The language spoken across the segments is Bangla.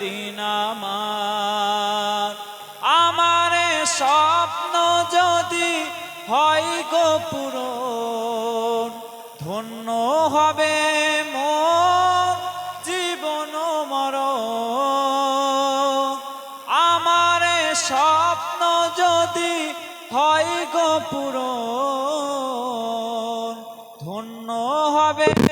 দিন আমার। আমার স্বপ্ন যদি হয় গো ধন্য হবে মন, জীবন মর আমার স্বপ্ন যদি হয় গো ধন্য হবে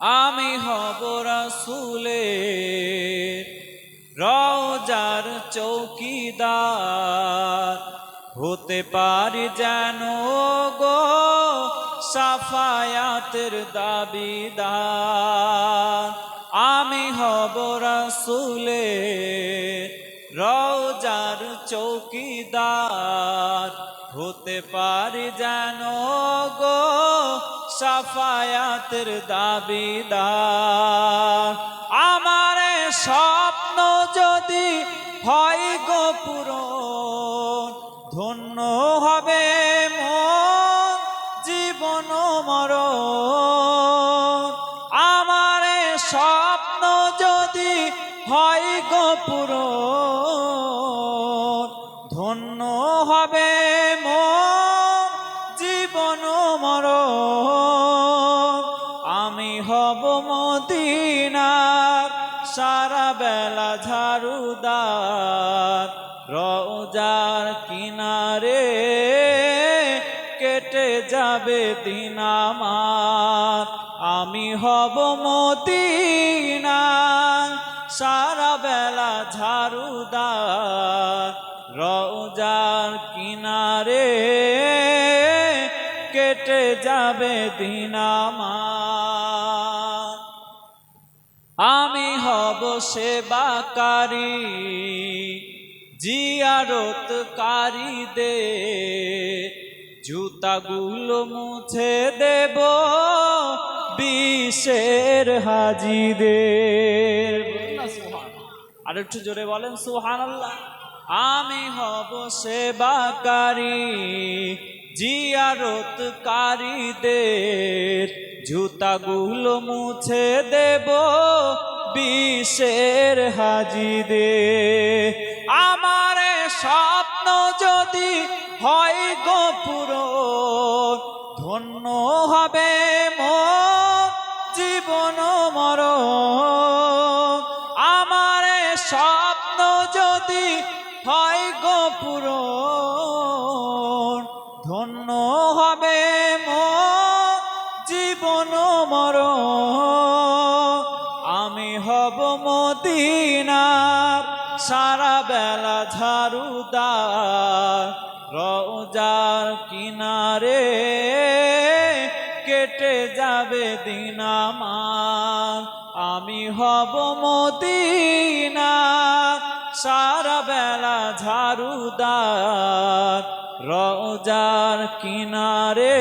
আমি হব রাসুলের রওজার চৌকিদার। হতে পারি যেন গো সাফায়াতের দাবিদার। আমি হব রাসুলের রওজার চৌকিদার। হতে পারি যেন গো সাফায়াতের দাবিদার। আমার স্বপ্ন যদি হয় গো পূরণ, ধন্য হবে মন, জীবন মর আমার স্বপ্ন যদি হয় গো পূরণ, ধন্য হবে হব মদিনার, সারা বেলা ঝাড়ুদার রোজার কিনারে কেটে যাবে দিন আমার। আমি হব মদিনার, সারা বেলা ঝাড়ুদার রোজার কিনারে কেটে যাবে দিন আমার। আমি হব সেবাকারী, জিয়ারতকারী দে। জুতাগুলো মুছে দেব বিশের হাজি হাজিদের। আর একটু জোরে বলেন সুহান আল্লাহ আমি হব সেবাকারী জিয়ারতকারীদের জুতাগুলো মুছে দেব বিশের হাজিদের আমার স্বপ্ন যদি হয় গোপুর ধন্য হবে মন জীবন মর আমার স্বপ্ন যদি হয় গোপুর ধন্য হবে সারা বেলা ঝাড়ুদা রোজার কিনারে কেটে যাবে দিন আমার। আমি হব মদিনা, সারা বেলা ঝাড়ুদা রোজার কিনারে